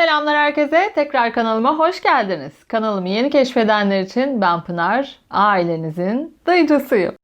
Selamlar herkese. Tekrar kanalıma hoş geldiniz. Kanalımı yeni keşfedenler için ben Pınar, ailenizin dayıcısıyım.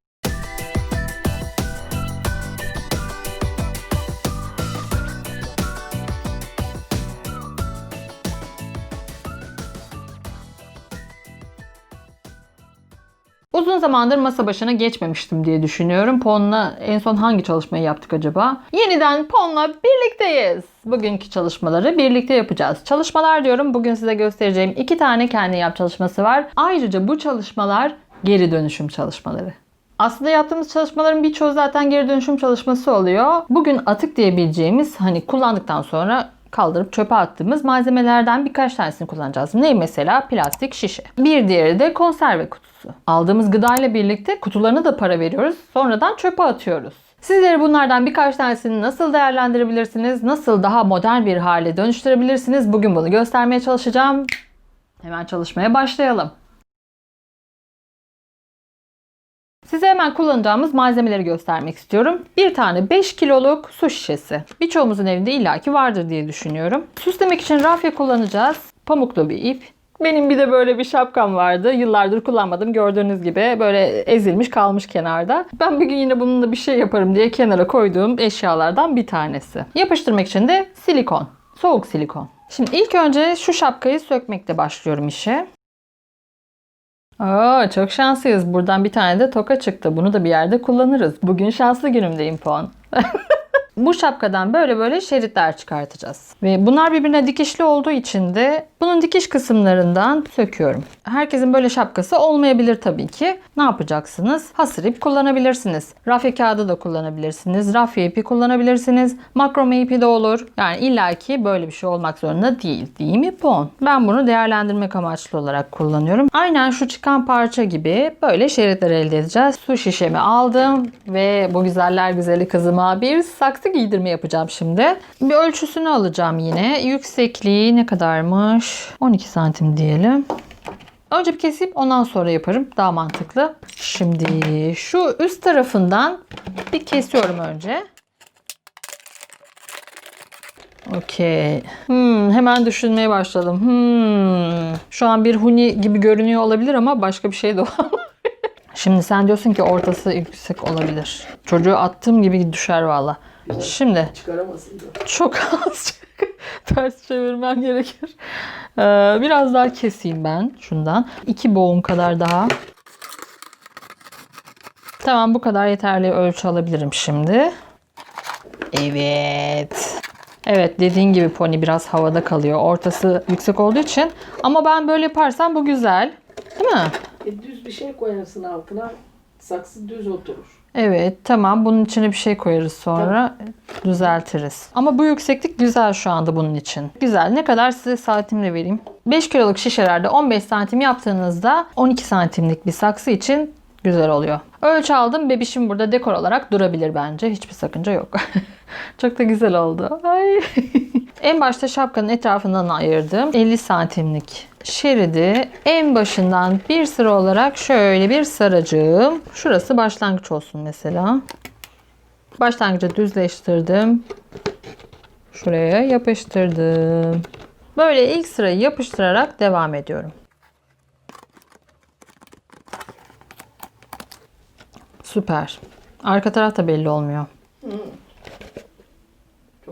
Uzun zamandır masa başına geçmemiştim diye düşünüyorum. Pon'la en son hangi çalışmayı yaptık acaba? Yeniden Pon'la birlikteyiz. Bugünkü çalışmaları birlikte yapacağız. Çalışmalar diyorum bugün size göstereceğim iki tane kendi yap çalışması var. Ayrıca bu çalışmalar geri dönüşüm çalışmaları. Aslında yaptığımız çalışmaların birçoğu zaten geri dönüşüm çalışması oluyor. Bugün atık diyebileceğimiz hani kullandıktan sonra kaldırıp çöpe attığımız malzemelerden birkaç tanesini kullanacağız. Ne mesela? Plastik şişe. Bir diğeri de konserve kutusu. Aldığımız gıdayla birlikte kutularına da para veriyoruz. Sonradan çöpe atıyoruz. Sizleri bunlardan birkaç tanesini nasıl değerlendirebilirsiniz? Nasıl daha modern bir hale dönüştürebilirsiniz? Bugün bunu göstermeye çalışacağım. Hemen çalışmaya başlayalım. Size hemen kullanacağımız malzemeleri göstermek istiyorum. Bir tane 5 kiloluk su şişesi. Birçoğumuzun evinde illaki vardır diye düşünüyorum. Süslemek için rafya kullanacağız. Pamuklu bir ip. Benim bir de böyle bir şapkam vardı. Yıllardır kullanmadım. Gördüğünüz gibi böyle ezilmiş kalmış kenarda. Ben bir gün yine bununla bir şey yaparım diye kenara koyduğum eşyalardan bir tanesi. Yapıştırmak için de silikon. Soğuk silikon. Şimdi ilk önce şu şapkayı sökmekle başlıyorum işe. Aa, çok şanslıyız. Buradan bir tane de toka çıktı. Bunu da bir yerde kullanırız. Bugün şanslı günümdeyim puan. Bu şapkadan böyle böyle şeritler çıkartacağız. Ve bunlar birbirine dikişli olduğu için de bunun dikiş kısımlarından söküyorum. Herkesin böyle şapkası olmayabilir tabii ki. Ne yapacaksınız? Hasır ip kullanabilirsiniz. Rafya kağıdı da kullanabilirsiniz. Rafya ipi kullanabilirsiniz. Makrome ipi de olur. Yani illaki böyle bir şey olmak zorunda değil. Değil mi pon? Ben bunu değerlendirmek amaçlı olarak kullanıyorum. Aynen şu çıkan parça gibi böyle şeritler elde edeceğiz. Su şişemi aldım ve bu güzeller güzeli kızıma bir saksı giydirme yapacağım şimdi. Bir ölçüsünü alacağım yine. Yüksekliği ne kadarmış? 12 santim diyelim. Önce bir kesip ondan sonra yaparım. Daha mantıklı. Şimdi şu üst tarafından bir kesiyorum önce. Okey. Hmm, hemen düşünmeye başladım. Hmm. Şu an bir huni gibi görünüyor olabilir ama başka bir şey de olabilir. Şimdi sen diyorsun ki ortası yüksek olabilir. Çocuğu attığım gibi düşer valla. Şimdi Çıkaramasın da. çok az ters çevirmem gerekir. Ee, biraz daha keseyim ben şundan. İki boğum kadar daha. Tamam bu kadar yeterli ölçü alabilirim şimdi. Evet. Evet dediğin gibi pony biraz havada kalıyor. Ortası yüksek olduğu için. Ama ben böyle yaparsam bu güzel. Değil mi? E, düz bir şey koyarsın altına. Saksı düz oturur. Evet tamam bunun içine bir şey koyarız sonra düzeltiriz. Ama bu yükseklik güzel şu anda bunun için. Güzel ne kadar size saatimle vereyim. 5 kiloluk şişelerde 15 santim yaptığınızda 12 santimlik bir saksı için güzel oluyor. Ölçü aldım bebişim burada dekor olarak durabilir bence hiçbir sakınca yok. Çok da güzel oldu. Ay. en başta şapkanın etrafından ayırdım 50 santimlik şeridi en başından bir sıra olarak şöyle bir saracağım. Şurası başlangıç olsun mesela. Başlangıcı düzleştirdim. Şuraya yapıştırdım. Böyle ilk sırayı yapıştırarak devam ediyorum. Süper. Arka taraf da belli olmuyor.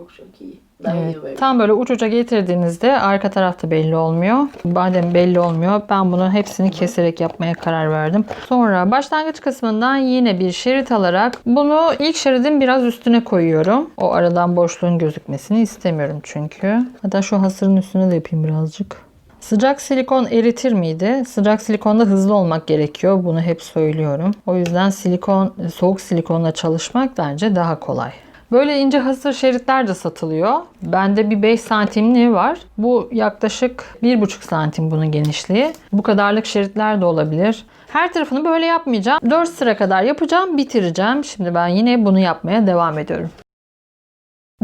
Çok çok iyi. Ben Evet. iyi böyle. Tam böyle uç uca getirdiğinizde arka tarafta belli olmuyor. Badem belli olmuyor. Ben bunu hepsini keserek yapmaya karar verdim. Sonra başlangıç kısmından yine bir şerit alarak bunu ilk şeridin biraz üstüne koyuyorum. O aradan boşluğun gözükmesini istemiyorum çünkü. Hatta şu hasırın üstüne de yapayım birazcık. Sıcak silikon eritir miydi? Sıcak silikonda hızlı olmak gerekiyor. Bunu hep söylüyorum. O yüzden silikon, soğuk silikonla çalışmak bence daha kolay. Böyle ince hasır şeritler de satılıyor. Bende bir 5 santimliği var. Bu yaklaşık 1,5 santim bunun genişliği. Bu kadarlık şeritler de olabilir. Her tarafını böyle yapmayacağım. 4 sıra kadar yapacağım, bitireceğim. Şimdi ben yine bunu yapmaya devam ediyorum.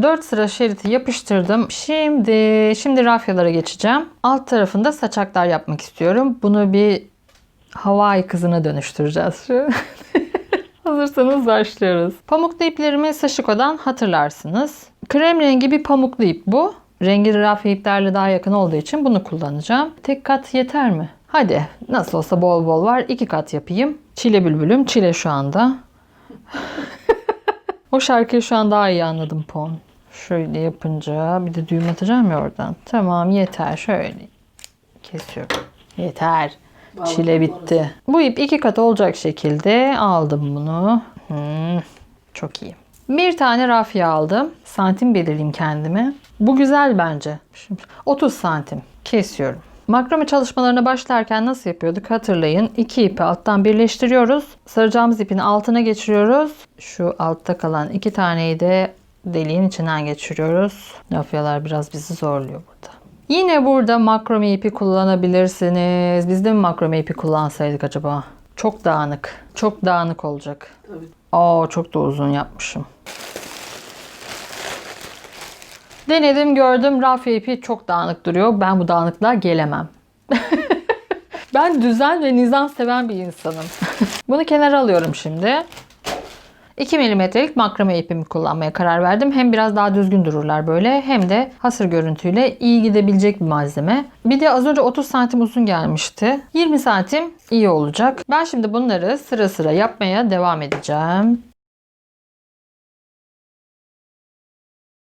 4 sıra şeriti yapıştırdım. Şimdi şimdi rafyalara geçeceğim. Alt tarafında saçaklar yapmak istiyorum. Bunu bir Hawaii kızına dönüştüreceğiz. Hazırsanız başlıyoruz. Pamuklu iplerimi Sashiko'dan hatırlarsınız. Krem rengi bir pamuklu ip bu. Rengi rafya iplerle daha yakın olduğu için bunu kullanacağım. Tek kat yeter mi? Hadi nasıl olsa bol bol var. iki kat yapayım. Çile bülbülüm çile şu anda. o şarkıyı şu an daha iyi anladım Pon. Şöyle yapınca bir de düğüm atacağım ya oradan. Tamam yeter şöyle kesiyorum. Yeter. Çile bitti. Bu ip iki kat olacak şekilde aldım bunu. Hmm, çok iyi. Bir tane rafya aldım. Santim belirleyeyim kendime. Bu güzel bence. Şimdi 30 santim kesiyorum. Makrame çalışmalarına başlarken nasıl yapıyorduk hatırlayın. İki ipi alttan birleştiriyoruz. Saracağımız ipin altına geçiriyoruz. Şu altta kalan iki taneyi de deliğin içinden geçiriyoruz. Rafyalar biraz bizi zorluyor burada. Yine burada makrome ipi kullanabilirsiniz. Biz de mi makrome ipi kullansaydık acaba? Çok dağınık. Çok dağınık olacak. Tabii. Aa çok da uzun yapmışım. Denedim gördüm rafya ipi çok dağınık duruyor. Ben bu dağınıklığa gelemem. ben düzen ve nizam seven bir insanım. Bunu kenara alıyorum şimdi. 2 milimetrelik makrame ipimi kullanmaya karar verdim. Hem biraz daha düzgün dururlar böyle hem de hasır görüntüyle iyi gidebilecek bir malzeme. Bir de az önce 30 santim uzun gelmişti. 20 santim iyi olacak. Ben şimdi bunları sıra sıra yapmaya devam edeceğim.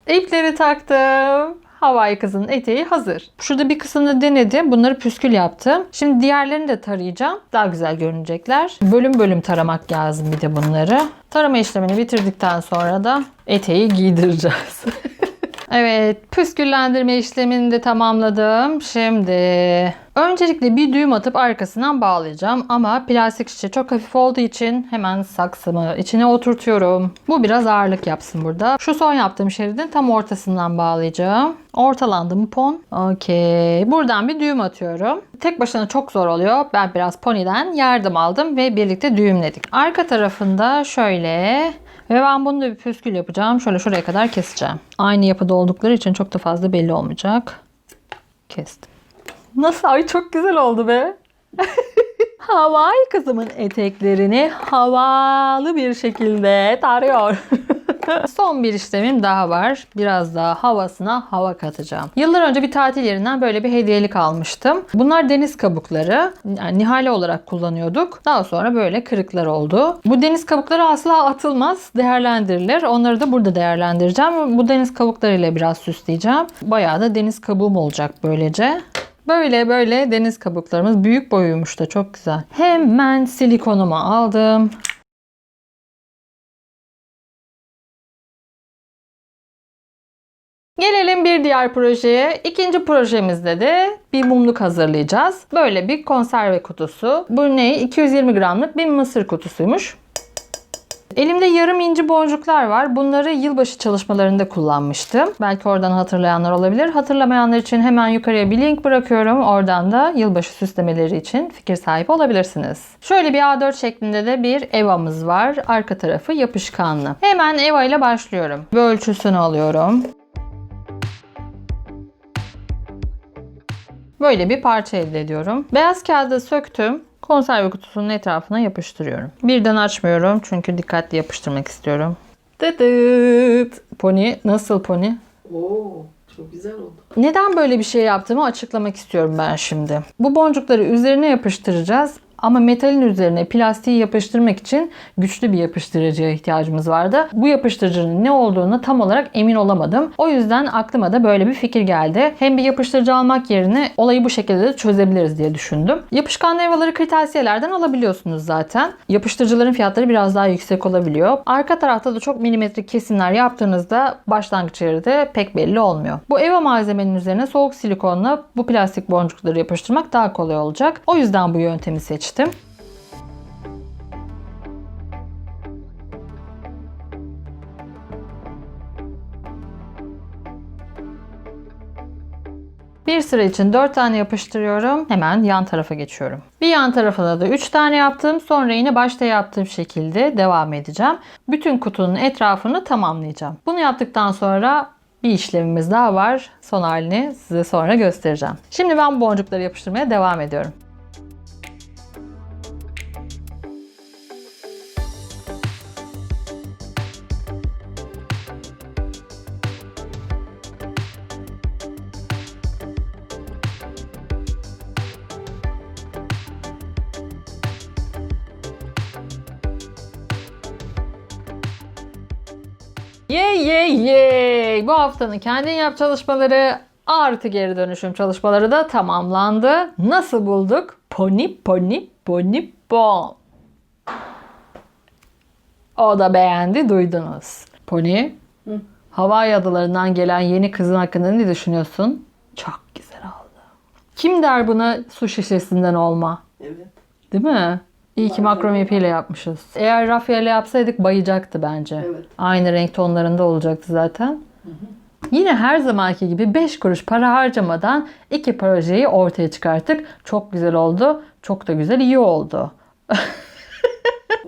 İpleri taktım. Havai kızın eteği hazır. Şurada bir kısmını denedim. Bunları püskül yaptım. Şimdi diğerlerini de tarayacağım. Daha güzel görünecekler. Bölüm bölüm taramak lazım bir de bunları. Tarama işlemini bitirdikten sonra da eteği giydireceğiz. Evet, püsküllendirme işlemini de tamamladım. Şimdi öncelikle bir düğüm atıp arkasından bağlayacağım ama plastik şişe çok hafif olduğu için hemen saksımı içine oturtuyorum. Bu biraz ağırlık yapsın burada. Şu son yaptığım şeridin tam ortasından bağlayacağım. Ortalandı mı pon? Okey. Buradan bir düğüm atıyorum. Tek başına çok zor oluyor. Ben biraz poniden yardım aldım ve birlikte düğümledik. Arka tarafında şöyle ve ben bunu da bir püskül yapacağım. Şöyle şuraya kadar keseceğim. Aynı yapıda oldukları için çok da fazla belli olmayacak. Kestim. Nasıl? Ay çok güzel oldu be. Havai kızımın eteklerini havalı bir şekilde tarıyor. Son bir işlemim daha var. Biraz daha havasına hava katacağım. Yıllar önce bir tatil yerinden böyle bir hediyelik almıştım. Bunlar deniz kabukları. Yani nihale olarak kullanıyorduk. Daha sonra böyle kırıklar oldu. Bu deniz kabukları asla atılmaz. Değerlendirilir. Onları da burada değerlendireceğim. Bu deniz kabuklarıyla biraz süsleyeceğim. Bayağı da deniz kabuğum olacak böylece. Böyle böyle deniz kabuklarımız büyük boyuymuş da çok güzel. Hemen silikonumu aldım. Gelelim bir diğer projeye. İkinci projemizde de bir mumluk hazırlayacağız. Böyle bir konserve kutusu. Bu ne? 220 gramlık bir mısır kutusuymuş. Elimde yarım inci boncuklar var. Bunları yılbaşı çalışmalarında kullanmıştım. Belki oradan hatırlayanlar olabilir. Hatırlamayanlar için hemen yukarıya bir link bırakıyorum. Oradan da yılbaşı süslemeleri için fikir sahibi olabilirsiniz. Şöyle bir A4 şeklinde de bir evamız var. Arka tarafı yapışkanlı. Hemen eva ile başlıyorum. Bir ölçüsünü alıyorum. Böyle bir parça elde ediyorum. Beyaz kağıdı söktüm. Konserve kutusunun etrafına yapıştırıyorum. Birden açmıyorum çünkü dikkatli yapıştırmak istiyorum. Tıtıt. Pony nasıl pony? Oo, çok güzel oldu. Neden böyle bir şey yaptığımı açıklamak istiyorum ben şimdi. Bu boncukları üzerine yapıştıracağız. Ama metalin üzerine plastiği yapıştırmak için güçlü bir yapıştırıcıya ihtiyacımız vardı. Bu yapıştırıcının ne olduğunu tam olarak emin olamadım. O yüzden aklıma da böyle bir fikir geldi. Hem bir yapıştırıcı almak yerine olayı bu şekilde de çözebiliriz diye düşündüm. Yapışkan evaları kırtasiyelerden alabiliyorsunuz zaten. Yapıştırıcıların fiyatları biraz daha yüksek olabiliyor. Arka tarafta da çok milimetrik kesimler yaptığınızda başlangıç yeri de pek belli olmuyor. Bu eva malzemenin üzerine soğuk silikonla bu plastik boncukları yapıştırmak daha kolay olacak. O yüzden bu yöntemi seçtim. Bir sıra için 4 tane yapıştırıyorum. Hemen yan tarafa geçiyorum. Bir yan tarafına da 3 tane yaptım. Sonra yine başta yaptığım şekilde devam edeceğim. Bütün kutunun etrafını tamamlayacağım. Bunu yaptıktan sonra bir işlemimiz daha var. Son halini size sonra göstereceğim. Şimdi ben boncukları yapıştırmaya devam ediyorum. Bu haftanın kendin yap çalışmaları artı geri dönüşüm çalışmaları da tamamlandı. Nasıl bulduk? Poni poni poni pon. O da beğendi duydunuz. Poni, Hı. Hawaii adalarından gelen yeni kızın hakkında ne düşünüyorsun? Çok güzel oldu. Kim der buna su şişesinden olma? Evet. Değil mi? İyi ki makrome ipiyle yapmışız. Eğer rafyayla yapsaydık bayacaktı bence. Evet. Aynı renk tonlarında olacaktı zaten. Yine her zamanki gibi 5 kuruş para harcamadan iki projeyi ortaya çıkarttık. Çok güzel oldu. Çok da güzel iyi oldu.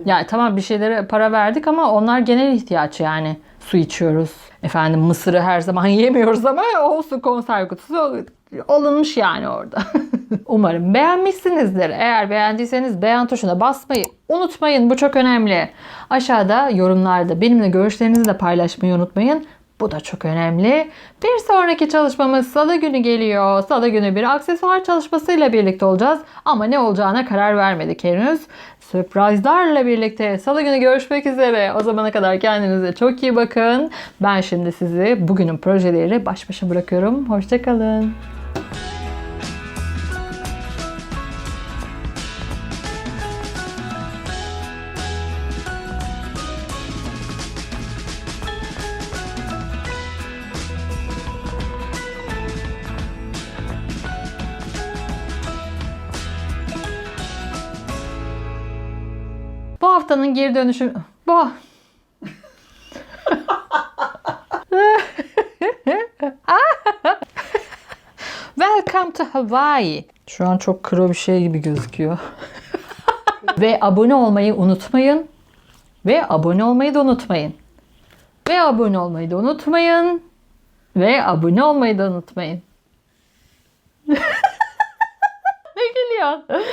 yani tamam bir şeylere para verdik ama onlar genel ihtiyaç yani. Su içiyoruz. Efendim mısırı her zaman yemiyoruz ama olsun konserve kutusu alınmış yani orada. Umarım beğenmişsinizdir. Eğer beğendiyseniz beğen tuşuna basmayı unutmayın. Bu çok önemli. Aşağıda yorumlarda benimle görüşlerinizi de paylaşmayı unutmayın. Bu da çok önemli. Bir sonraki çalışmamız salı günü geliyor. Salı günü bir aksesuar çalışmasıyla birlikte olacağız. Ama ne olacağına karar vermedik henüz. Sürprizlerle birlikte salı günü görüşmek üzere. O zamana kadar kendinize çok iyi bakın. Ben şimdi sizi bugünün projeleri baş başa bırakıyorum. Hoşçakalın. Haftanın geri dönüşü... Bu... Welcome to Hawaii. Şu an çok kro bir şey gibi gözüküyor. Ve abone olmayı unutmayın. Ve abone olmayı da unutmayın. Ve abone olmayı da unutmayın. Ve abone olmayı da unutmayın. ne gülüyorsun?